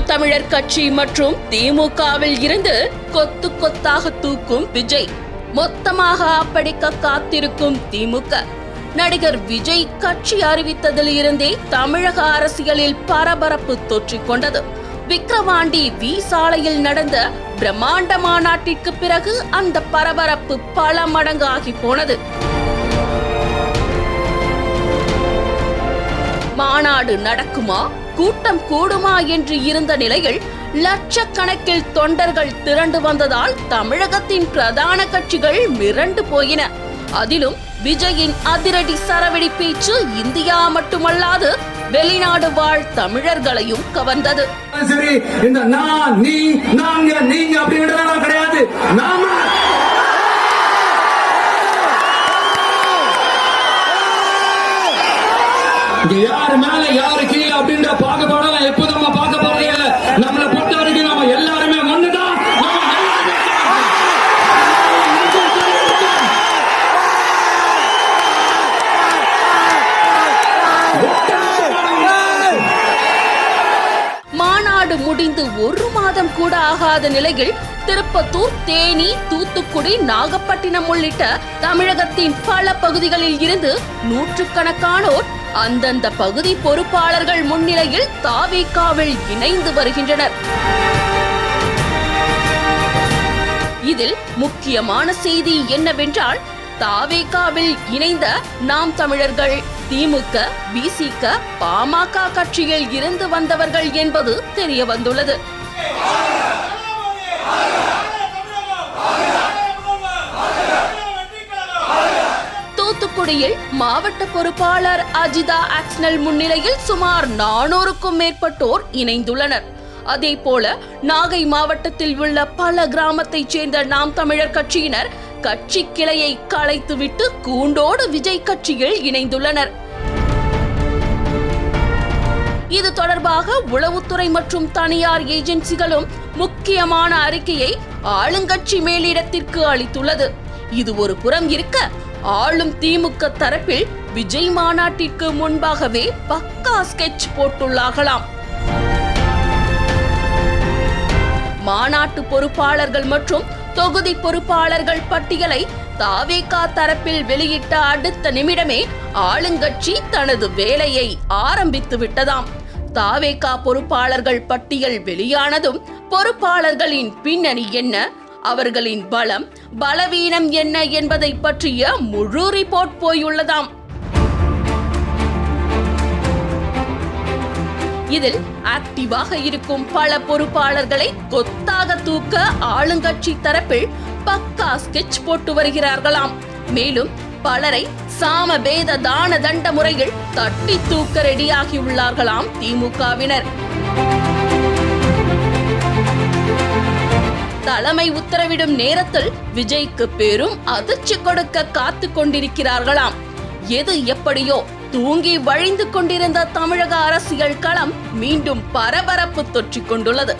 தமிழர் கட்சி மற்றும் திமுகவில் இருந்து கொத்து கொத்தாக தூக்கும் விஜய். மொத்தமாக அப்படிக்க காத்திருக்கும் திமுக. நடிகர் விஜய் கட்சி அறிவித்ததில் இருந்தே தமிழக அரசியலில் பரபரப்பு தொற்றிக்கொண்டது விக்கிரவாண்டி வி சாலையில் நடந்த பிரம்மாண்ட மாநாட்டிற்கு பிறகு அந்த பரபரப்பு பல மடங்கு ஆகி போனது. மாநாடு நடக்குமா? கூட்டம் கூடுமா என்று இருந்த நிலையில் லட்சக்கணக்கில் தொண்டர்கள் திரண்டு வந்ததால் தமிழகத்தின் பிரதான கட்சிகள் மிரண்டு போயின. அதிலும் விஜயின் அதிரடி சரவெடி பேச்சு இந்தியா மட்டுமல்லாது வெளிநாடு வாழ் தமிழர்களையும் கவர்ந்தது. சரி இந்த நான் நீ நாங்க நீங்க அப்படின்றதெல்லாம் கிடையாது. நாம யாரு மேல யாரு மாநாடு முடிந்து ஒரு மாதம் கூட ஆகாத நிலையில் திருப்பத்தூர் தேனி தூத்துக்குடி நாகப்பட்டினம் உள்ளிட்ட தமிழகத்தின் பல பகுதிகளில் இருந்து நூற்றுக்கணக்கானோர் அந்தந்த பகுதி பொறுப்பாளர்கள் முன்னிலையில் தாவேகாவில் இணைந்து வருகின்றனர். இதில் முக்கியமான செய்தி என்னவென்றால் தாவேகாவில் இணைந்த நாம் தமிழர்கள் திமுக பிசிக பாமக கட்சியில் இருந்து வந்தவர்கள் என்பது தெரிய வந்துள்ளது தூத்துக்குடியில் மாவட்ட பொறுப்பாளர் அஜிதா ஆக்ஸ்னல் முன்னிலையில் சுமார் நானூறுக்கும் மேற்பட்டோர் இணைந்துள்ளனர். அதே போல நாகை மாவட்டத்தில் உள்ள பல கிராமத்தைச் சேர்ந்த நாம் தமிழர் கட்சியினர் கட்சி கிளையை கலைத்துவிட்டு கூண்டோடு விஜய் கட்சியில் இணைந்துள்ளனர். இது தொடர்பாக உளவுத்துறை மற்றும் தனியார் ஏஜென்சிகளும் முக்கியமான அறிக்கையை ஆளுங்கட்சி மேலிடத்திற்கு அளித்துள்ளது. இது ஒரு புறம் இருக்க ஆளும் திமுக தரப்பில் விஜய் மாநாட்டிற்கு முன்பாகவே பக்கா ஸ்கெட்ச் போட்டுள்ளாகலாம். மாநாட்டு பொறுப்பாளர்கள் மற்றும் தொகுதி பொறுப்பாளர்கள் பட்டியலை தாவேகா தரப்பில் வெளியிட்ட அடுத்த நிமிடமே ஆளுங்கட்சி தனது வேலையை ஆரம்பித்து விட்டதாம். தாவேகா பொறுப்பாளர்கள் பட்டியல் வெளியானதும் பொறுப்பாளர்களின் பின்னணி என்ன? அவர்களின் பலம் பலவீனம் என்ன என்பதை பற்றிய முழு ரிப்போர்ட் போயுள்ளதாம். இதில் ஆக்டிவாக இருக்கும் பல பொறுப்பாளர்களை கொத்தாக தூக்க ஆளுங்கட்சி தரப்பில் பக்கா ஸ்கெட்ச் போட்டு வருகிறார்களாம். மேலும் பலரை சாம பேத தான தண்ட முறையில் தட்டி தூக்க ரெடியாகியுள்ளார்களாம் திமுகவினர். தலைமை உத்தரவிடும் நேரத்தில் விஜய்க்கு பெரும் அதிர்ச்சி கொடுக்க காத்து கொண்டிருக்கிறார்களாம். எது எப்படியோ தூங்கி வழிந்து கொண்டிருந்த தமிழக அரசியல் களம் மீண்டும் பரபரப்பு தொற்றிக் கொண்டுள்ளது.